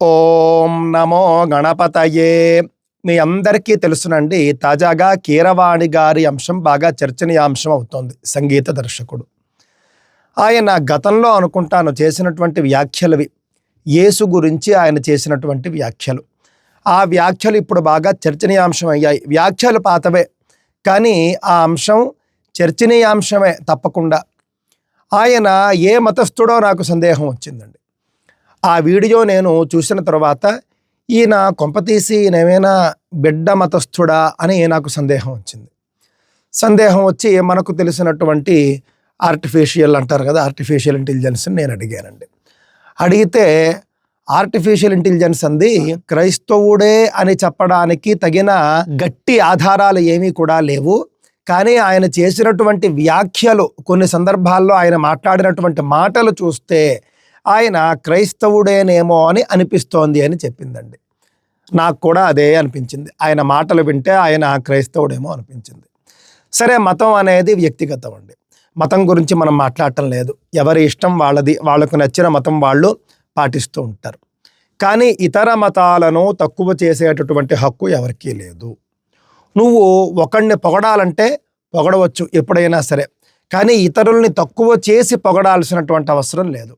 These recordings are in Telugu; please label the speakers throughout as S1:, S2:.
S1: ఓం నమో గణపతయే. మీ అందరికీ తెలుసునండి తాజాగా కీరవాణి గారి అంశం బాగా చర్చనీయాంశం అవుతోంది సంగీత దర్శకుడు. ఆయన గతంలో అనుకుంటాను చేసినటువంటి వ్యాఖ్యలవి యేసు గురించి ఆయన చేసినటువంటి వ్యాఖ్యలు. ఆ వ్యాఖ్యలు ఇప్పుడు బాగా చర్చనీయాంశం అయ్యాయి. వ్యాఖ్యలు పాతవే కానీ ఆ అంశం చర్చనీయాంశమే తప్పకుండా. ఆయన ఏ మతస్థుడో నాకు సందేహం వచ్చిందండి. ఆ వీడియో నేను చూసిన తర్వాత ఈయన కొంపతీసి ఈయనేమైనా బిడ్డ మతస్థుడా అని నాకు సందేహం వచ్చింది. సందేహం వచ్చి మనకు తెలిసినటువంటి ఆర్టిఫిషియల్ అంటారు కదా ఆర్టిఫిషియల్ ఇంటెలిజెన్స్ నేను అడిగానండి. అడిగితే ఆర్టిఫిషియల్ ఇంటెలిజెన్స్ అంది క్రైస్తవుడే అని చెప్పడానికి తగిన గట్టి ఆధారాలు ఏమీ కూడా లేవు. కానీ ఆయన చేసినటువంటి వ్యాఖ్యలు కొన్ని సందర్భాల్లో ఆయన మాట్లాడినటువంటి మాటలు చూస్తే ఆయన క్రైస్తవుడేనేమో అని అనిపిస్తోంది అని చెప్పిందండి. నాకు కూడా అదే అనిపించింది. ఆయన మాటలు వింటే ఆయన క్రైస్తవుడేమో అనిపించింది. సరే మతం అనేది వ్యక్తిగతం అండి. మతం గురించి మనం మాట్లాడటం లేదు. ఎవరి ఇష్టం వాళ్ళది వాళ్ళకు నచ్చిన మతం వాళ్ళు పాటిస్తూ ఉంటారు. కానీ ఇతర మతాలను తక్కువ చేసేటటువంటి హక్కు ఎవరికీ లేదు. నువ్వు ఒకడిని పొగడాలంటే పొగడవచ్చు ఎప్పుడైనా సరే. కానీ ఇతరుల్ని తక్కువ చేసి పొగడాల్సినటువంటి అవసరం లేదు.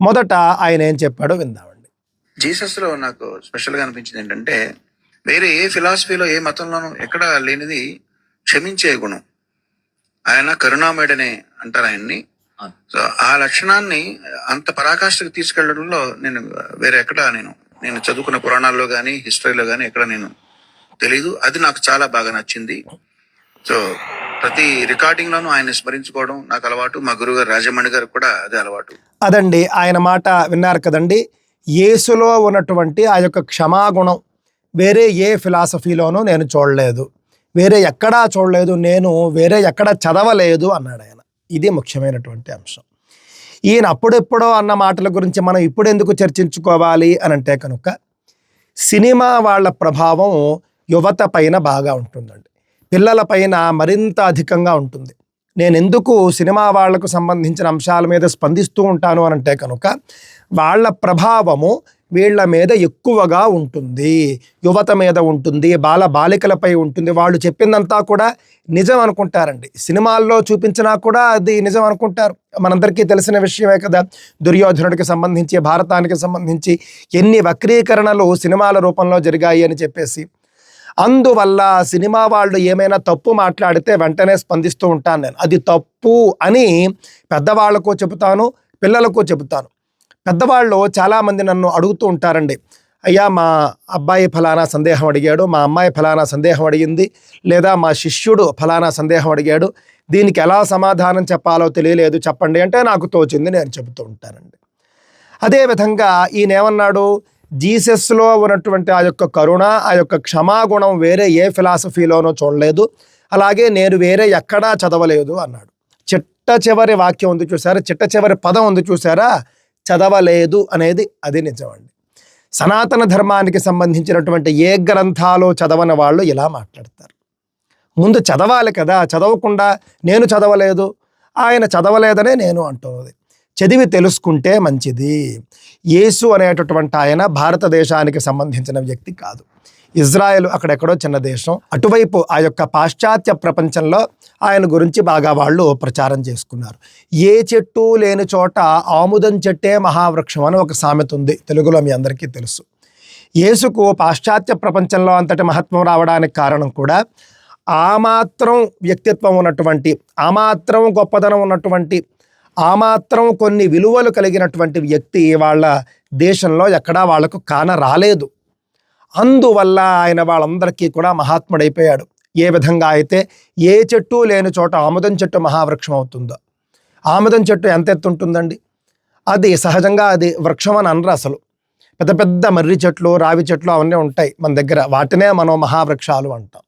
S1: మొదట ఆయన ఏం చెప్పాడో విందామండి.
S2: జీసస్లో నాకు స్పెషల్గా అనిపించింది ఏంటంటే వేరే ఏ ఫిలాసఫీలో ఏ మతంలోనూ ఎక్కడ లేనిది క్షమించే గుణం. ఆయన కరుణామయుడనే అంటారు ఆయన్ని. సో ఆ లక్షణాన్ని అంత పరాకాష్ఠకు తీసుకెళ్ళడంలో నేను వేరే ఎక్కడ నేను నేను చదువుకున్న పురాణాల్లో కానీ హిస్టరీలో కానీ ఎక్కడ నేను తెలీదు. అది నాకు చాలా బాగా నచ్చింది. సో ప్రతి రికార్డింగ్ లోనూ ఆయన స్మరించుకోవడం నాకు అలవాటు. మా గురువు గారు రాజమణి గారు కూడా అదే అలవాటు.
S1: అదండి ఆయన మాట విన్నారు కదండి. యేసులో ఉన్నటువంటి ఆ యొక్క క్షమాగుణం వేరే ఏ ఫిలాసఫీలోనూ నేను చూడలేదు. వేరే ఎక్కడా చూడలేదు నేను వేరే ఎక్కడ చదవలేదు అన్నాడు ఆయన. ఇది ముఖ్యమైనటువంటి అంశం. ఈయన అప్పుడెప్పుడో అన్న మాటల గురించి మనం ఇప్పుడు ఎందుకు చర్చించుకోవాలి అని అంటే కనుక సినిమా వాళ్ళ ప్రభావం యువత పైన బాగా ఉంటుందండి. పిల్లల పైన మరింత అధికంగా ఉంటుంది. నేను ఎందుకు సినిమా వాళ్ళకు సంబంధించిన అంశాల మీద స్పందిస్తూ ఉంటాను అని అంటే కనుక వాళ్ళ ప్రభావము వీళ్ళ మీద ఎక్కువగా ఉంటుంది. యువత మీద ఉంటుంది బాల బాలికలపై ఉంటుంది. వాళ్ళు చెప్పిందంతా కూడా నిజం అనుకుంటారండి. సినిమాల్లో చూపించినా కూడా అది నిజం అనుకుంటారు. మనందరికీ తెలిసిన విషయమే కదా. దుర్యోధనుడికి సంబంధించి భారతానికి సంబంధించి ఎన్ని వక్రీకరణలు సినిమాల రూపంలో జరిగాయి అని చెప్పేసి. అందువల్ల సినిమా వాళ్ళు ఏమైనా తప్పు మాట్లాడితే వెంటనే స్పందిస్తూ ఉంటాను నేను. అది తప్పు అని పెద్దవాళ్ళకు చెబుతాను పిల్లలకు చెబుతాను. పెద్దవాళ్ళు చాలామంది నన్ను అడుగుతూ ఉంటారండి. అయ్యా మా అబ్బాయి ఫలానా సందేహం అడిగాడు మా అమ్మాయి ఫలానా సందేహం అడిగింది లేదా మా శిష్యుడు ఫలానా సందేహం అడిగాడు దీనికి ఎలా సమాధానం చెప్పాలో తెలియలేదు చెప్పండి అంటే నాకు తోచింది నేను చెబుతూ ఉంటానండి. అదేవిధంగా ఈయనేమన్నాడు జీసస్లో ఉన్నటువంటి ఆ యొక్క కరుణ ఆ యొక్క క్షమాగుణం వేరే ఏ ఫిలాసఫీలోనో చూడలేదు. అలాగే నేను వేరే ఎక్కడా చదవలేదు అన్నాడు. చిట్ట చివరి వాక్యం ఉంది చూసారా? చిట్ట చివరి పదం ఉంది చూసారా? చదవలేదు అనేది అది నిజమండి. సనాతన ధర్మానికి సంబంధించినటువంటి ఏ గ్రంథాలు చదవని వాళ్ళు ఇలా మాట్లాడతారు. ముందు చదవాలి కదా చదవకుండా నేను చదవలేదు ఆయన చదవలేదనే నేను అంటున్నది. చదివి తెలుసుకుంటే మంచిది. యేసు అనేటటువంటి ఆయన భారతదేశానికి సంబంధించిన వ్యక్తి కాదు. ఇజ్రాయెల్ అక్కడెక్కడో చిన్న దేశం. అటువైపు ఆ యొక్క పాశ్చాత్య ప్రపంచంలో ఆయన గురించి బాగా వాళ్ళు ప్రచారం చేసుకున్నారు. ఏ చెట్టు లేని చోట ఆముదం చెట్టే మహావృక్షం అని ఒక సామెత ఉంది. తెలుగులో మీ అందరికీ తెలుసు. యేసుకు పాశ్చాత్య ప్రపంచంలో అంతటి మహత్వం రావడానికి కారణం కూడా ఆ మాత్రం వ్యక్తిత్వం ఉన్నటువంటి ఆ మాత్రం గొప్పదనం ఉన్నటువంటి ఆ మాత్రం కొన్ని విలువలు కలిగినటువంటి వ్యక్తి వాళ్ళ దేశంలో ఎక్కడా వాళ్ళకు కాన రాలేదు. అందువల్ల ఆయన వాళ్ళందరికీ కూడా మహాత్ముడైపోయాడు. ఏ విధంగా అయితే ఏ చెట్టు లేని చోట ఆముదం చెట్టు మహావృక్షం అవుతుందో. ఆముదం చెట్టు ఎంత ఎత్తు ఉంటుందండి? అది సహజంగా అది వృక్షం అని అనరు అసలు. పెద్ద పెద్ద మర్రి చెట్లు రావి చెట్లు అవన్నీ ఉంటాయి మన దగ్గర. వాటినే మనం మహావృక్షాలు అంటాం.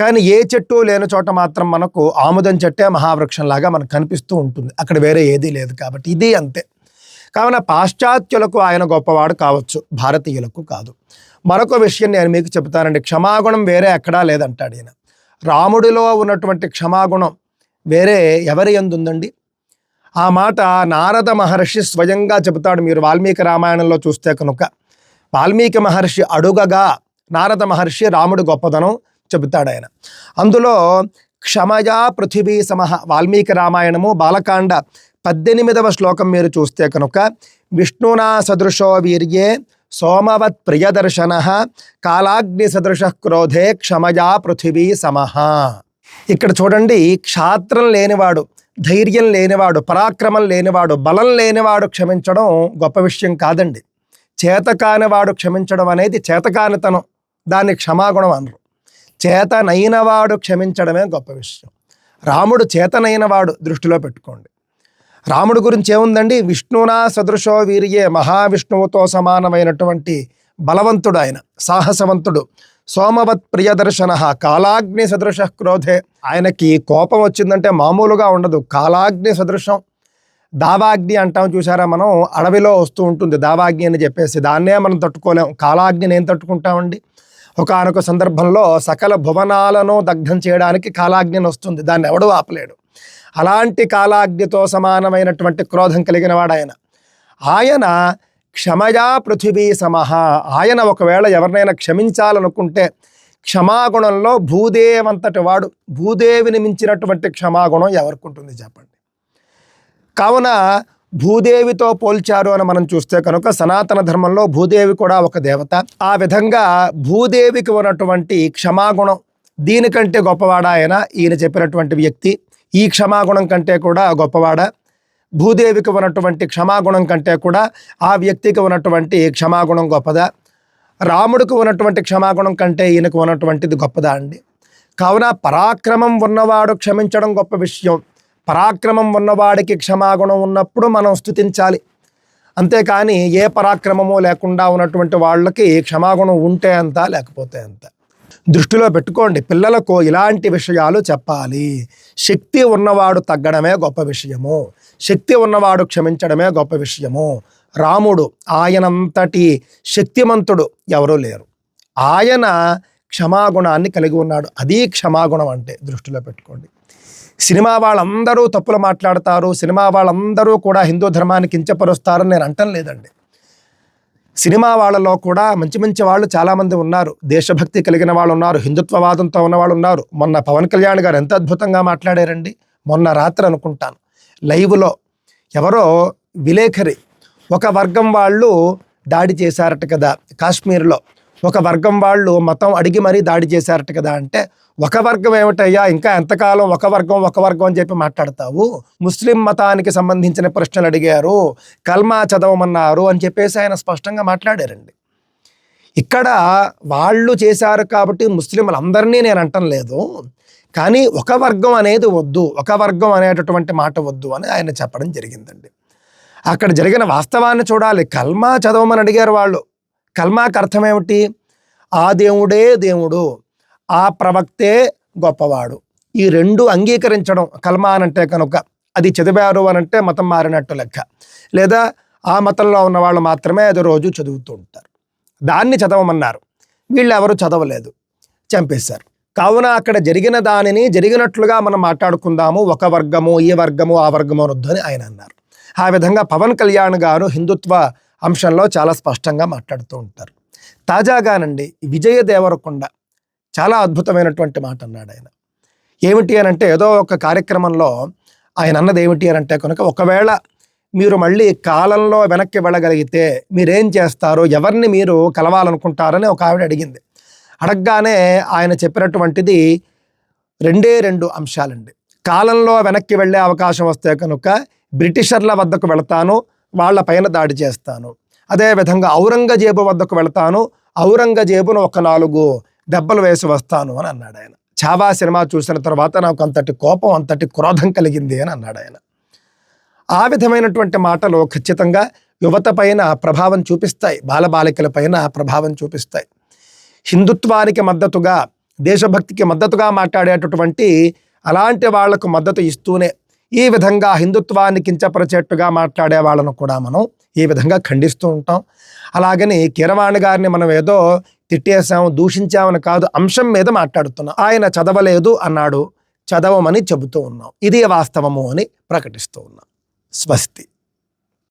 S1: కానీ ఏ చెట్టు లేని చోట మాత్రం మనకు ఆముదం చెట్టే మహావృక్షంలాగా మనకు కనిపిస్తూ ఉంటుంది. అక్కడ వేరే ఏదీ లేదు కాబట్టి ఇది అంతే. కావున పాశ్చాత్యులకు ఆయన గొప్పవాడు కావచ్చు భారతీయులకు కాదు. మరొక విషయం నేను మీకు చెబుతానండి. క్షమాగుణం వేరే ఎక్కడా లేదంటాడు ఈయన. రాముడిలో ఉన్నటువంటి క్షమాగుణం వేరే ఎవరి ఎందుందండి? ఆ మాట నారద మహర్షి స్వయంగా చెబుతాడు మీరు వాల్మీకి రామాయణంలో చూస్తే కనుక. వాల్మీకి మహర్షి అడుగగా నారద మహర్షి రాముడు గొప్పదనం చెబుతాడు ఆయన అందులో క్షమయా పృథివీ సమహ వాల్మీకి రామాయణము బాలకాండ పద్దెనిమిదవ శ్లోకం మీరు చూస్తే కనుక విష్ణునా సదృశో వీర్యే సోమవత్ ప్రియదర్శన కాలాగ్ని సదృశ క్రోధే క్షమయా పృథివీ సమహ ఇక్కడ చూడండి క్షాత్రం లేనివాడు ధైర్యం లేనివాడు పరాక్రమం లేనివాడు బలం లేనివాడు క్షమించడం గొప్ప విషయం కాదండి. చేతకానివాడు క్షమించడం అనేది చేతకానితనం. దాన్ని క్షమాగుణం అనరు. చేతనైనవాడు క్షమించడమే గొప్ప విషయం. రాముడు చేతనైనవాడు దృష్టిలో పెట్టుకోండి. రాముడు గురించి ఏముందండి? విష్ణునా సదృశో వీరియే మహావిష్ణువుతో సమానమైనటువంటి బలవంతుడు ఆయన సాహసవంతుడు. సోమవత్ ప్రియదర్శన కాలాగ్ని సదృశ క్రోధే. ఆయనకి కోపం వచ్చిందంటే మామూలుగా ఉండదు. కాలాగ్ని సదృశం. దావాగ్ని అంటాం చూసారా మనం? అడవిలో వస్తూ ఉంటుంది దావాగ్ని అని చెప్పేసి. దాన్నే మనం తట్టుకోలేం. కాలాగ్ని ఏం తట్టుకుంటామండి? ఒకనొక సందర్భంలో సకల భువనాలను దగ్ధం చేయడానికి కాలాగ్ని వస్తుంది. దాన్ని ఎవడు ఆపలేడు. అలాంటి కాలాగ్నితో సమానమైనటువంటి క్రోధం కలిగిన వాడు ఆయన ఆయన క్షమయా పృథివీ సమహ ఆయన ఒకవేళ ఎవరినైనా క్షమించాలనుకుంటే క్షమాగుణంలో భూదేవంతటి వాడు భూదేవిని మించినటువంటి క్షమాగుణం ఎవరికి ఉంటుంది చెప్పండి. కావున భూదేవితో పోల్చారు అని మనం చూస్తే కనుక సనాతన ధర్మంలో భూదేవి కూడా ఒక దేవత. ఆ విధంగా భూదేవికి ఉన్నటువంటి క్షమాగుణం దీనికంటే గొప్పవాడ ఆయన ఈయన చెప్పినటువంటి వ్యక్తి ఈ క్షమాగుణం కంటే కూడా గొప్పవాడ. భూదేవికి ఉన్నటువంటి క్షమాగుణం కంటే కూడా ఆ వ్యక్తికి ఉన్నటువంటి క్షమాగుణం గొప్పదా? రాముడికి ఉన్నటువంటి క్షమాగుణం కంటే ఈయనకు ఉన్నటువంటిది గొప్పదా అండి? కావున పరాక్రమం ఉన్నవాడు క్షమించడం గొప్ప విషయం. పరాక్రమం ఉన్నవాడికి క్షమాగుణం ఉన్నప్పుడు మనం స్థుతించాలి అంతేకాని ఏ పరాక్రమము లేకుండా ఉన్నటువంటి వాళ్ళకి క్షమాగుణం ఉంటే అంత లేకపోతే అంత. దృష్టిలో పెట్టుకోండి పిల్లలకు ఇలాంటి విషయాలు చెప్పాలి. శక్తి ఉన్నవాడు తగ్గడమే గొప్ప విషయము. శక్తి ఉన్నవాడు క్షమించడమే గొప్ప విషయము. రాముడు ఆయనంతటి శక్తిమంతుడు ఎవరూ లేరు. ఆయన క్షమాగుణాన్ని కలిగి ఉన్నాడు. అది క్షమాగుణం అంటే దృష్టిలో పెట్టుకోండి. సినిమా వాళ్ళందరూ తప్పులు మాట్లాడతారు సినిమా వాళ్ళందరూ కూడా హిందూ ధర్మాన్ని కించపరుస్తారని నేను అంటం లేదండి. సినిమా వాళ్ళలో కూడా మంచి మంచి వాళ్ళు చాలామంది ఉన్నారు. దేశభక్తి కలిగిన వాళ్ళు ఉన్నారు హిందుత్వవాదంతో ఉన్న వాళ్ళు ఉన్నారు. మొన్న పవన్ కళ్యాణ్ గారు ఎంత అద్భుతంగా మాట్లాడారండి. మొన్న రాత్రి అనుకుంటాను. లైవ్లో ఎవరో విలేఖరి ఒక వర్గం వాళ్ళు దాడి చేశారట కదా కాశ్మీర్లో. ఒక వర్గం వాళ్ళు మతం అడిగి మరీ దాడి చేశారట కదా అంటే ఒక వర్గం ఏమిటయ్యా? ఇంకా ఎంతకాలం ఒక వర్గం ఒక వర్గం అని చెప్పి మాట్లాడతావు? ముస్లిం మతానికి సంబంధించిన ప్రశ్నలు అడిగారు కల్మా చదవమన్నారు అని చెప్పేసి ఆయన స్పష్టంగా మాట్లాడారండి. ఇక్కడ వాళ్ళు చేశారు కాబట్టి ముస్లింలందరినీ నేను అంటం లేదు కానీ ఒక వర్గం అనేది వద్దు ఒక వర్గం అనేటటువంటి మాట వద్దు అని ఆయన చెప్పడం జరిగిందండి. అక్కడ జరిగిన వాస్తవాన్ని చూడాలి. కల్మా చదవమని అడిగారు వాళ్ళు. కల్మాకు అర్థం ఏమిటి ఆ దేవుడే దేవుడు ఆ ప్రవక్తే గొప్పవాడు. ఈ రెండు అంగీకరించడం కల్మా అనంటే కనుక అది చదివారు అనంటే మతం మారినట్టు లెక్క. లేదా ఆ మతంలో ఉన్న వాళ్ళు మాత్రమే అది రోజు చదువుతూ ఉంటారు. దాన్ని చదవమన్నారు. వీళ్ళు ఎవరు చదవలేదు. చంపేశారు. కావున అక్కడ జరిగిన దానిని జరిగినట్లుగా మనం మాట్లాడుకుందాము. ఒక వర్గము ఈ వర్గము ఆ వర్గము అనొద్దు అని ఆయన అన్నారు. ఆ విధంగా పవన్ కళ్యాణ్ గారు హిందుత్వ అంశంలో చాలా స్పష్టంగా మాట్లాడుతూ ఉంటారు. తాజాగానండి విజయ దేవరకొండ చాలా అద్భుతమైనటువంటి మాట అన్నాడు ఆయన. ఏమిటి అని అంటే ఏదో ఒక కార్యక్రమంలో ఆయన అన్నది ఏమిటి అని అంటే కనుక ఒకవేళ మీరు మళ్ళీ కాలంలో వెనక్కి వెళ్ళగలిగితే మీరేం చేస్తారు ఎవరిని మీరు కలవాలనుకుంటారని ఒక ఆవిడ అడిగింది. అడగగానే ఆయన చెప్పినటువంటిది రెండే రెండు అంశాలండి. కాలంలో వెనక్కి వెళ్ళే అవకాశం వస్తే కనుక బ్రిటిషర్ల వద్దకు వెళతాను వాళ్ళ పైన దాడి చేస్తాను. అదేవిధంగా ఔరంగజేబు వద్దకు వెళతాను. ఔరంగజేబును ఒక నాలుగు దెబ్బలు వేసి వస్తాను అని అన్నాడు ఆయన. చావా సినిమా చూసిన తర్వాత నాకు అంతటి కోపం అంతటి క్రోధం కలిగింది అని అన్నాడు ఆయన. ఆ విధమైనటువంటి మాటలు ఖచ్చితంగా యువత పైన ప్రభావం చూపిస్తాయి. బాలబాలికల పైన ప్రభావం చూపిస్తాయి. హిందుత్వానికి మద్దతుగా దేశభక్తికి మద్దతుగా మాట్లాడేటటువంటి అలాంటి వాళ్ళకు మద్దతు ఇస్తూనే ఈ విధంగా హిందుత్వాన్ని కించపరిచేట్టుగా మాట్లాడే వాళ్ళను కూడా మనం ఈ విధంగా ఖండిస్తూ ఉంటాం. అలాగని కీరవాణి గారిని మనం ఏదో తిట్టేశాం దూషించామని కాదు అంశం మీద మాట్లాడుతున్నాం. ఆయన చదవలేదు అన్నాడు చదవమని చెబుతూ ఉన్నాం. ఇదే వాస్తవము అని ప్రకటిస్తూ ఉన్నాం. స్వస్తి.